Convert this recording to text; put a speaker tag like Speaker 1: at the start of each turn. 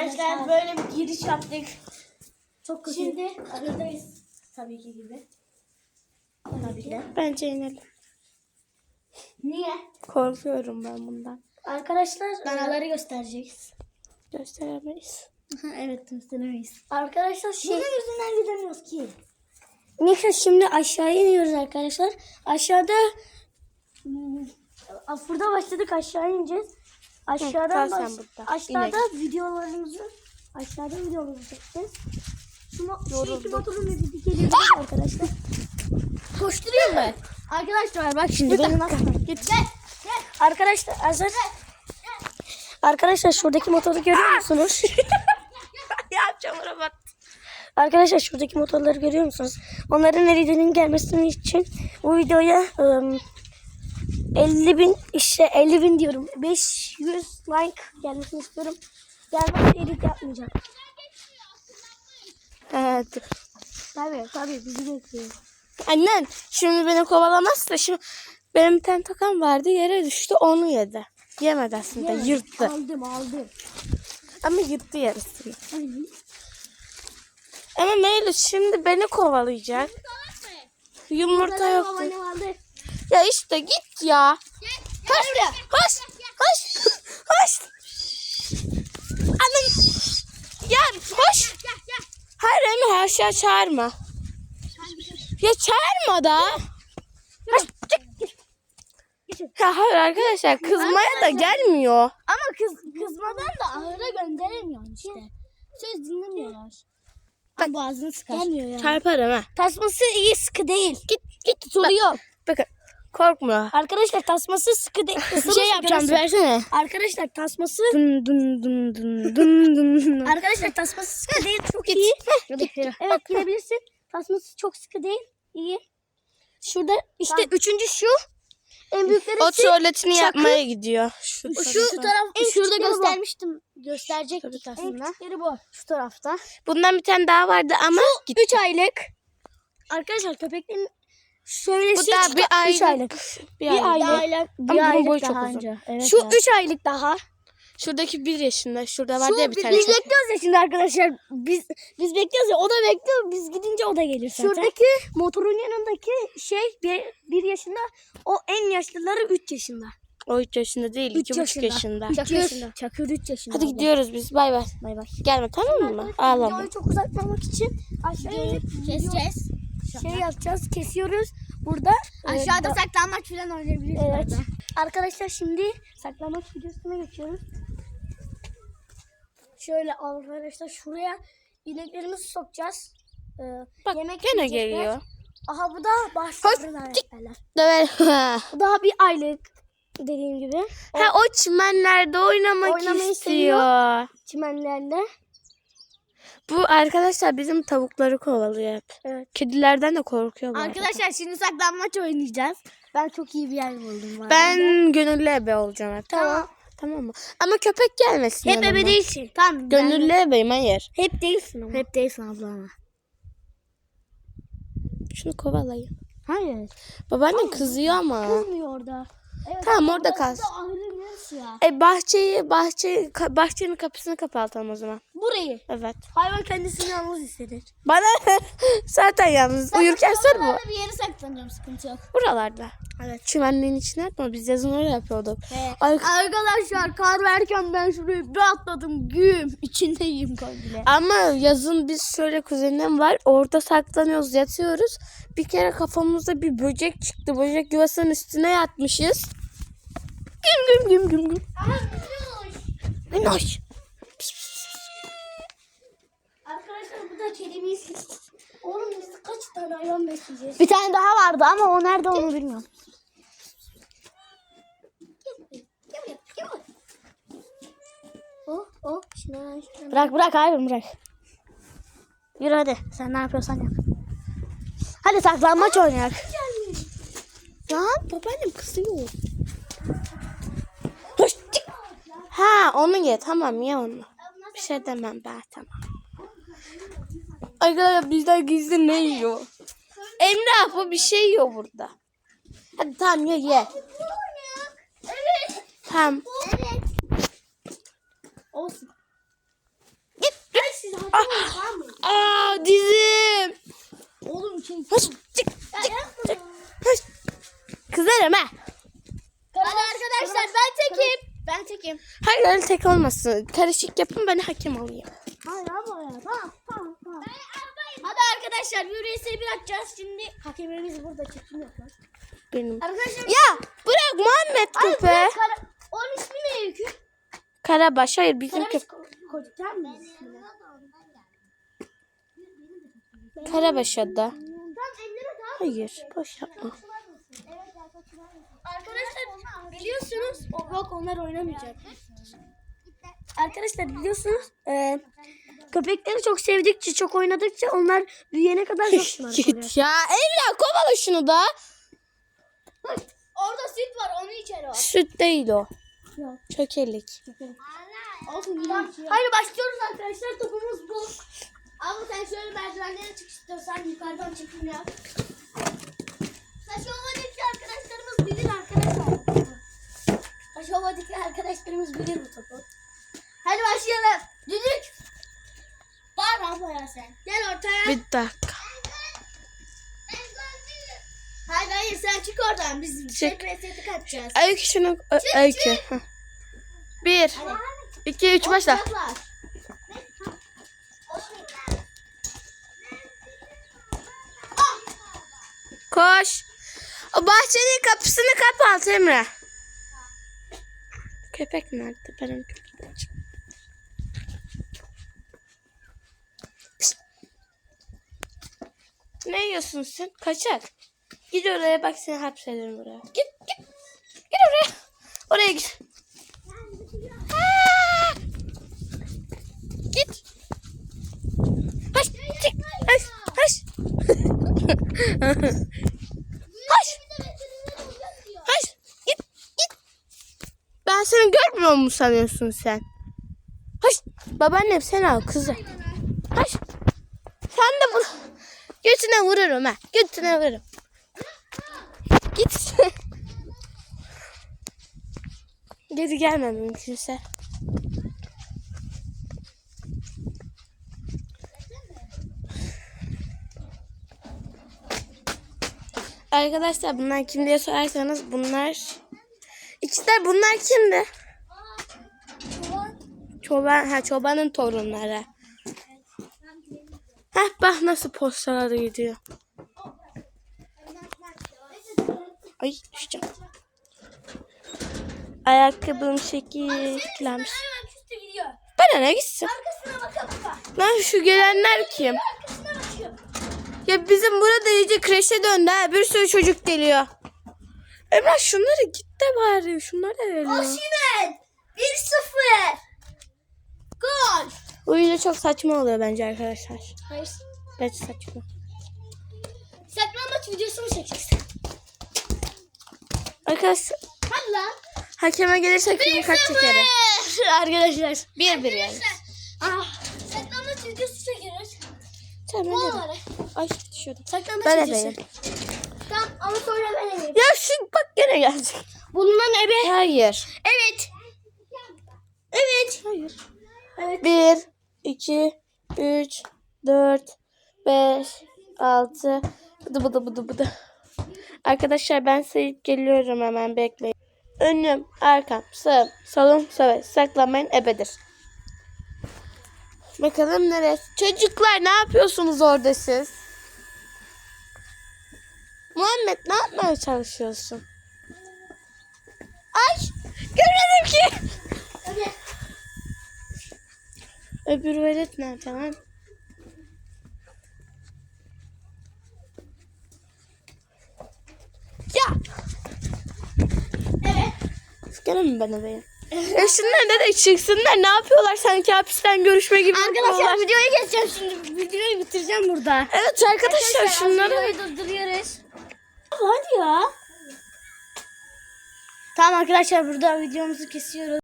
Speaker 1: Arkadaşlar böyle bir giriş yaptık.
Speaker 2: Çok kötü.
Speaker 1: Şimdi aradayız. Tabii ki gibi. Tabii ki de.
Speaker 3: Bence inelim.
Speaker 1: Niye?
Speaker 3: Korkuyorum ben bundan.
Speaker 1: Arkadaşlar
Speaker 2: Danaları göstereceğiz.
Speaker 3: Gösteremeyiz.
Speaker 2: evet gösteremeyiz.
Speaker 1: Arkadaşlar şey
Speaker 2: Bunun yüzünden gidemiyoruz ki.
Speaker 1: Neyse şimdi aşağıya iniyoruz arkadaşlar. Aşağıda hmm, burada başladık aşağı ineceğiz. Aşağıdan
Speaker 3: sen
Speaker 1: baş- aşağıda videolarımızı aşağıda videomuzu çekeceğiz. Şu, mo- şu iki motorun bir geliyor arkadaşlar.
Speaker 2: Koşturuyor mu? Arkadaşlar bak şimdi.
Speaker 1: Bir dakika. Git. Arkadaşlar hazır. Arkadaşlar şuradaki motoru görüyor musunuz?
Speaker 3: ya çamura bat.
Speaker 1: Arkadaşlar şuradaki motorları görüyor musunuz? Onların eridiğinin gelmesini için bu videoya ım, 50 bin işte 50 bin diyorum 500 like gelmesini istiyorum. Gelmezse edit yapmayacağım.
Speaker 3: Evet.
Speaker 1: Tabii tabii bizi bekliyor.
Speaker 3: Annen şimdi beni kovalamazsa şu benim bir tane takam vardı yere düştü onu yedi. Yemedi aslında yırttı.
Speaker 1: Aldım aldım.
Speaker 3: Ama yırttı yarısını. Ama Meylül şimdi beni kovalayacak. Yumurta yok.
Speaker 1: Baba ne vardı?
Speaker 3: Ya işte git ya. Koş buraya. Koş. Koş. Koş. Annem. Ya koş. Hayır Emre aşağı çağırma. Ya çağırma da. Ya hayır arkadaşlar kızmaya da gelmiyor.
Speaker 2: Ama kız kızmadan da ahıra gönderemiyorsun işte. Söz dinlemiyorlar. Bak boğazını sıkar.
Speaker 1: Gelmiyor ya.
Speaker 3: Çarparım ha.
Speaker 1: Tasması iyi sıkı değil.
Speaker 3: Git git tutuluyor. Bakın korkma.
Speaker 1: Arkadaşlar tasması sıkı değil.
Speaker 3: Şey yapacağım bir versene.
Speaker 1: Arkadaşlar tasması
Speaker 3: Dın dın dın dın dın dın.
Speaker 1: Arkadaşlar tasması sıkı değil çok iyi. Evet girebilirsin. Tasması çok sıkı değil. İyi. Şurada işte
Speaker 2: Tamam.
Speaker 1: üçüncü şu. En büyükleri
Speaker 3: O
Speaker 1: şu.
Speaker 3: tuvaletini
Speaker 1: çakı.
Speaker 3: yapmaya gidiyor. Şu,
Speaker 1: Şu,
Speaker 3: tarafta.
Speaker 1: taraf
Speaker 2: En
Speaker 1: şurada
Speaker 2: küçükleri bu.
Speaker 1: göstermiştim.
Speaker 2: Gösterecektik
Speaker 1: En
Speaker 2: aslında.
Speaker 1: küçükleri bu.
Speaker 2: Şu tarafta.
Speaker 3: Bundan bir tane daha vardı ama gitti.
Speaker 1: 3 aylık. Arkadaşlar köpeklerin söylesi
Speaker 3: Bu da bir
Speaker 1: 3
Speaker 3: aylık.
Speaker 1: aylık.
Speaker 3: Bir
Speaker 1: Bir
Speaker 3: aylık.
Speaker 2: Bir
Speaker 3: Ama bunun
Speaker 2: aylık daha
Speaker 3: çok uzun.
Speaker 2: önce. Evet
Speaker 1: Şu
Speaker 2: ya.
Speaker 1: 3 aylık daha.
Speaker 3: Şuradaki bir yaşında. Şurada var
Speaker 1: Şu
Speaker 3: ya bir
Speaker 1: bi-
Speaker 3: tane
Speaker 1: biz
Speaker 3: çocuk.
Speaker 1: bekliyoruz ya şimdi arkadaşlar. Biz biz bekliyoruz ya o da bekliyor. Biz gidince o da gelir zaten. Şuradaki motorun yanındaki şey bir, bir yaşında. O en yaşlıları 3 yaşında.
Speaker 3: O 3 yaşında değil.
Speaker 1: Üç
Speaker 3: 2,5 yaşında.
Speaker 1: yaşında.
Speaker 3: yaşında.
Speaker 1: Üç yaşında. Çakır 3 yaşında.
Speaker 3: Hadi gidiyoruz biz. Bay bay.
Speaker 1: Bay bay.
Speaker 3: Gelme tamam mı? Ağlama.
Speaker 1: Videoyu çok uzatmamak için aşağıya inip
Speaker 2: Keseceğiz.
Speaker 1: Şey yapacağız. Kesiyoruz. Burada e,
Speaker 2: Aşağıda
Speaker 1: da-
Speaker 2: saklanmaç falan oynayabiliriz.
Speaker 1: Evet.
Speaker 2: orada.
Speaker 1: Arkadaşlar şimdi saklanmaç videosuna geçiyoruz. Şöyle arkadaşlar şuraya ineklerimizi sokacağız. Ee,
Speaker 3: Bak
Speaker 1: yemek
Speaker 3: gene
Speaker 1: yiyecekler.
Speaker 3: geliyor.
Speaker 1: Aha bu da başlarına. Bu daha bir aylık dediğim gibi.
Speaker 3: ha o çimenlerde oynamak istiyor.
Speaker 1: Çimenlerle.
Speaker 3: Bu arkadaşlar bizim tavukları kovalıyor hep.
Speaker 1: Evet.
Speaker 3: Kedilerden de korkuyor bu arada.
Speaker 2: Arkadaşlar şimdi saklanmaç oynayacağız. Ben çok iyi bir yer buldum. bu arada.
Speaker 3: Ben gönüllü ebe olacağım hep.
Speaker 1: Tamam.
Speaker 3: Tamam mı? Ama köpek gelmesin
Speaker 1: Hep
Speaker 3: yanıma.
Speaker 1: ebe değilsin.
Speaker 2: Tamam.
Speaker 3: Gönüllü ebeyim hayır.
Speaker 1: Hep değilsin ama.
Speaker 2: Hep değilsin abla ama.
Speaker 3: Şunu kovalayın.
Speaker 2: Hayır.
Speaker 3: Babaannem kızıyor ama.
Speaker 1: Kızmıyor orada. Evet,
Speaker 3: Tamam orada kalsın.
Speaker 1: ya.
Speaker 3: E bahçeyi bahçe bahçenin kapısını kapatalım o zaman.
Speaker 1: Burayı.
Speaker 3: Evet.
Speaker 1: Hayvan kendisini yalnız hisseder.
Speaker 3: Bana zaten yalnız uyurken sor.
Speaker 2: Oralarda bir yere saklanıyorum sıkıntı yok.
Speaker 3: Buralarda. Evet. Çimenliğin içine atma. Biz yazın öyle yapıyorduk.
Speaker 2: Evet.
Speaker 3: Ay,
Speaker 2: Arkadaşlar kar verken ben şuraya bir atladım güm. İçindeyim komple.
Speaker 3: ama yazın biz şöyle kuzenim var. Orada saklanıyoruz, yatıyoruz. Bir kere kafamızda bir böcek çıktı. Böcek yuvasının üstüne yatmışız. Güm güm güm güm güm. Minnoş.
Speaker 1: Arkadaşlar kedimiz. Oğlum biz kaç tane hayvan besleyeceğiz?
Speaker 2: Bir tane daha vardı ama o nerede onu bilmiyorum.
Speaker 1: Oh oh. Şuna şuna.
Speaker 2: Bırak bırak hayır bırak. Yürü hadi sen ne yapıyorsan yap. Hadi saklanmaç oynayak.
Speaker 3: Ya babaannem kızıyor. Ha onu ye tamam ye onu. Bir şey demem ben tamam. Arkadaşlar bizden gizli ne yiyor? Emre bu bir şey yiyor burada. Hadi tamam ye ye.
Speaker 1: Evet.
Speaker 3: Tamam.
Speaker 1: Evet. Olsun.
Speaker 3: Aa dizim.
Speaker 2: Oğlum şey.
Speaker 3: Hoş çık çık çık. Hoş. Kızarım ha.
Speaker 2: Hadi arkadaşlar ben çekeyim. Ben çekeyim.
Speaker 3: Hayır öyle tek olmasın. Karışık yapın ben hakem olayım.
Speaker 2: Hayır ama ya. Tamam. Hadi arkadaşlar yürüyüşe bir atacağız. Şimdi hakemimiz burada çekim yapıyor.
Speaker 3: Benim.
Speaker 2: Arkadaşlar
Speaker 3: Ya bırak Muhammed köpe.
Speaker 2: bırak kara- Onun ismi ne Öykü?
Speaker 3: Karabaş hayır bizim
Speaker 2: Karabaş
Speaker 3: köpe.
Speaker 2: ko- koyduk mı? ismini?
Speaker 3: Hayır boş yapma.
Speaker 2: Arkadaşlar biliyorsunuz. O, yok onlar oynamayacak.
Speaker 1: Arkadaşlar biliyorsunuz e, köpekleri çok sevdikçe çok oynadıkça onlar büyüyene kadar yoklar.
Speaker 3: Git ya Emrah kovala şunu da.
Speaker 2: Orada süt var onu içeri al.
Speaker 3: Süt değil o. Çökelik.
Speaker 2: Olsun. Haydi başlıyoruz arkadaşlar. Topumuz bu. Abi sen şöyle merdivenlere çık istiyorsan yukarıdan çekim yap. Taşova'daki arkadaşlarımız bilir arkadaşlar. Taşova'daki arkadaşlarımız bilir bu topu. Hadi başlayalım. Düdük. Bağır abla ya sen. Gel ortaya.
Speaker 3: Bir dakika.
Speaker 2: Hayır hayır sen çık oradan. Biz
Speaker 3: Çık.
Speaker 2: tek resetik atacağız.
Speaker 3: Öykü şunu öykü. Heh. Bir, iki, üç başla. Koş. O bahçenin kapısını kapat Emre. Köpek nerede? Benim köpeğim. Pişt. Ne yiyorsun sen? Kaçak. Git oraya bak seni hapsederim oraya. Git git. Git oraya. Oraya git. Git. Haş, çık. Haş, haş. Haş. Haş. Git, git. Ben seni görmüyor mu sanıyorsun sen? Haş. Babaannem sen al kızı. Haş. Sen de bu. Götüne vururum ha. Götüne vururum. Git. Geri gelme mümkünse. Arkadaşlar bunlar kim diye sorarsanız bunlar İkizler bunlar kimdi? Çoban, ha çobanın torunları. Heh bak nasıl postaları gidiyor. Ay düşeceğim. Ayakkabım şekillenmiş. Bana ne gitsin? Lan şu gelenler kim? Ya bizim burada iyice kreşe döndü ha. Bir sürü çocuk geliyor. Emrah şunları git de bari. Şunları da veriyor.
Speaker 2: Osimhen 1-0.
Speaker 3: Bu video çok saçma oluyor bence arkadaşlar.
Speaker 2: Hayır.
Speaker 3: Bence saçma.
Speaker 2: Saklambaç videosu mu çekeceksin?
Speaker 3: Arkadaşlar
Speaker 2: Hadi lan.
Speaker 3: hakeme gelirse kim kaç çekerim?
Speaker 2: Arkadaşlar.
Speaker 3: Bir bir yani.
Speaker 2: Ah. Saklambaç videosu çekeriz.
Speaker 3: Tamam
Speaker 2: olarak.
Speaker 3: Ay düşüyordum.
Speaker 2: Saklambaç
Speaker 3: Ben
Speaker 2: videosu.
Speaker 3: ebeyim.
Speaker 2: Tamam ama sonra ben ebeyim.
Speaker 3: Ya şu bak gene gelecek.
Speaker 2: Bundan ebe.
Speaker 3: Hayır.
Speaker 2: Evet. Evet.
Speaker 3: Hayır.
Speaker 2: Evet.
Speaker 3: Bir, iki, üç, dört, beş, altı. Bıdı bıdı bıdı bıdı. Arkadaşlar ben sayıp geliyorum hemen bekleyin. Önüm, arkam, sağım, solum, sobe. Saklamayın ebedir. Bakalım neresi? Çocuklar ne yapıyorsunuz orada siz? Muhammed ne yapmaya çalışıyorsun? Ay görmedim ki.
Speaker 2: Hadi.
Speaker 3: Öbür velet nerede lan? Ya
Speaker 2: Evet.
Speaker 3: gene mi ben oraya? ya şunlar da çıksınlar ne yapıyorlar sanki hapisten görüşme gibi
Speaker 2: Arkadaşlar
Speaker 3: yapıyorlar.
Speaker 2: videoyu geçeceğim şimdi. Videoyu bitireceğim burada.
Speaker 3: Evet arkadaşlar şunları
Speaker 2: Videoyu durduruyoruz. Hadi ya. Tamam arkadaşlar burada videomuzu kesiyoruz.